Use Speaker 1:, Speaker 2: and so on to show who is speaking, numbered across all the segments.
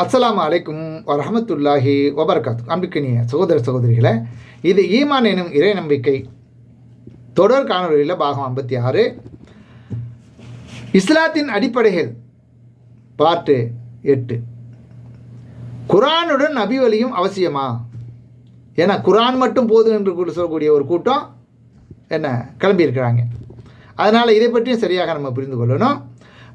Speaker 1: அஸ்லாம் அலைக்கும் வரஹமத்துல்லாஹி வபரகாத்து. அன்புக்கினிய சகோதர சகோதரிகளை இது ஈமான் எனும் இறை நம்பிக்கை தொடர் காணொலியில் பாகம் ஐம்பத்தி ஆறு. இஸ்லாத்தின் அடிப்படைகள் பார்ட்டு எட்டு. குரானுடன் நபி வழியும் அவசியமா? ஏன்னா குரான் மட்டும் போதும் என்று கூட சொல்லக்கூடிய ஒரு கூட்டம் என்ன கிளம்பியிருக்கிறாங்க. அதனால் இதை பற்றியும் சரியாக நம்ம புரிந்து கொள்ளணும்.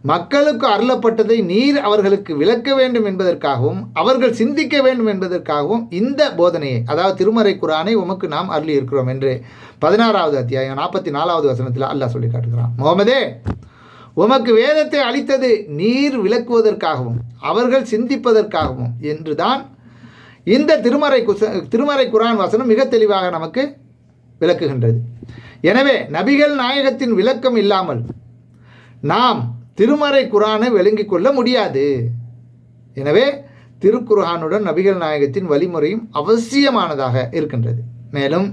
Speaker 1: மக்களுக்கு அருளப்பட்டதை நீர் அவர்களுக்கு விளக்க வேண்டும் என்பதற்காகவும் அவர்கள் சிந்திக்க வேண்டும் என்பதற்காகவும் இந்த போதனையை அதாவது திருமறை குரானை உமக்கு நாம் அருளி இருக்கிறோம் என்று பதினாறாவது அத்தியாயம் நாற்பத்தி நாலாவது வசனத்தில் அல்லாஹ் சொல்லி காட்டுகிறான். முகமதே உமக்கு வேதத்தை அளித்தது நீர் விளக்குவதற்காகவும் அவர்கள் சிந்திப்பதற்காகவும் என்றுதான் இந்த திருமறை குச திருமறை குரான் வசனம் மிக தெளிவாக நமக்கு விளக்குகின்றது. எனவே நபிகள் நாயகத்தின் விளக்கம் இல்லாமல் நாம் திருமறை குரானை விளங்கிக் கொள்ள முடியாது. எனவே திருக்குர்ஹானுடன் நபிகள் நாயகத்தின் வழிமுறையும் அவசியமானதாக இருக்கின்றது. மேலும்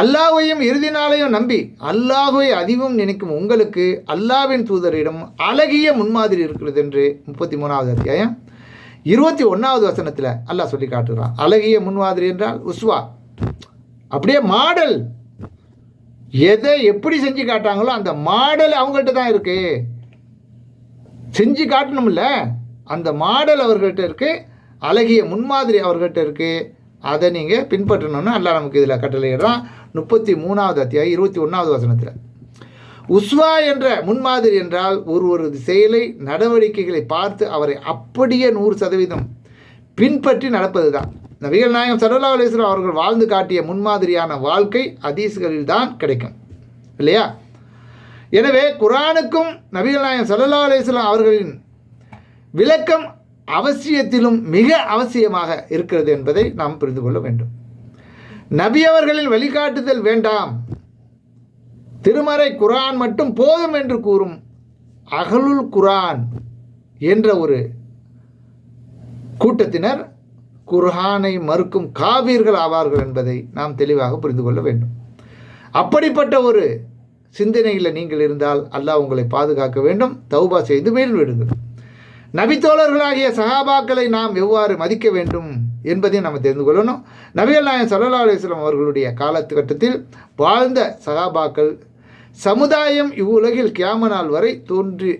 Speaker 1: அல்லாஹையும் இறுதி நாளையும் நம்பி அல்லாஹுவை அதிகம் நினைக்கும் உங்களுக்கு அல்லாவின் தூதரிடம் அழகிய முன்மாதிரி இருக்கிறது என்று முப்பத்தி மூணாவது அத்தியாயம் இருபத்தி ஒன்றாவது வசனத்தில் அல்லாஹ் சொல்லி காட்டுகிறான். அழகிய முன்மாதிரி என்றால் உஸ்வா. அப்படியே மாடல். எதை எப்படி செஞ்சு காட்டாங்களோ அந்த மாடல் அவங்கள்ட்ட தான் இருக்குது செஞ்சு காட்டணும்ல. அந்த மாடல் அவர்கள்ட்ட இருக்கு அழகிய முன்மாதிரி அவர்கள்ட்ட இருக்கு. அதை நீங்கள் பின்பற்றணும்னு அல்லா நமக்கு இதில் கட்டளையிடுறான். முப்பத்தி மூணாவது அத்தியாயம் இருபத்தி ஒன்றாவது வசனத்தில். உஸ்வா என்ற முன்மாதிரி என்றால் ஒரு ஒரு செயலை நடவடிக்கைகளை பார்த்து அவரை அப்படியே நூறு சதவீதம் பின்பற்றி நடப்பது தான் நபிகள் நாயகம் சல்லா அலேஸ்வரம் அவர்கள் வாழ்ந்து காட்டிய முன்மாதிரியான வாழ்க்கை அதீஸ்களில் தான் கிடைக்கும். இல்லையா? எனவே குரானுக்கும் நபிகள் நாயகம் சல்லா அலிஸ்லாம் அவர்களின் விளக்கம் அவசியத்திலும் மிக அவசியமாக இருக்கிறது என்பதை நாம் புரிந்து கொள்ள வேண்டும். நபி அவர்களின் வழிகாட்டுதல் வேண்டாம். திருமறை குரான் மட்டும் போதும் என்று கூறும் அகலுல் குரான் என்ற ஒரு கூட்டத்தினர் குர்ஹானை மறுக்கும் காவீர்கள் ஆவார்கள் என்பதை நாம் தெளிவாக புரிந்து கொள்ள வேண்டும். அப்படிப்பட்ட ஒரு சிந்தனையில் நீங்கள் இருந்தால் அல்லாஹ் உங்களை பாதுகாக்க வேண்டும் தௌபா செய்து மேல் விடுங்கள். நபித்தோழர்களாகிய சஹாபாக்களை நாம் எவ்வாறு மதிக்க வேண்டும் என்பதையும் நம்ம தெரிந்து கொள்ளணும். நபிகள் நாயன் சல்லா அலுவலாம் அவர்களுடைய காலத்துக்கட்டத்தில் வாழ்ந்த சகாபாக்கள் சமுதாயம் இவ்வுலகில் கியாம நாள் வரை தோன்றி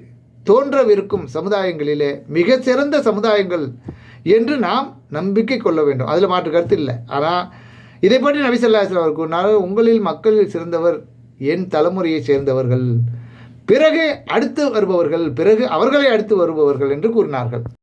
Speaker 1: தோன்றவிருக்கும் சமுதாயங்களிலே மிக சிறந்த சமுதாயங்கள் என்று நாம் நம்பிக்கை கொள்ள வேண்டும். அதில் மாற்று கருத்து இல்லை. ஆனால் இதை பற்றி நபி சொல்லா அவர் கூறினார் உங்களில் மக்களில் சிறந்தவர் என் தலைமுறையைச் சேர்ந்தவர்கள் பிறகு அடுத்து வருபவர்கள் பிறகு அவர்களை அடுத்து வருபவர்கள் என்று கூறினார்கள்.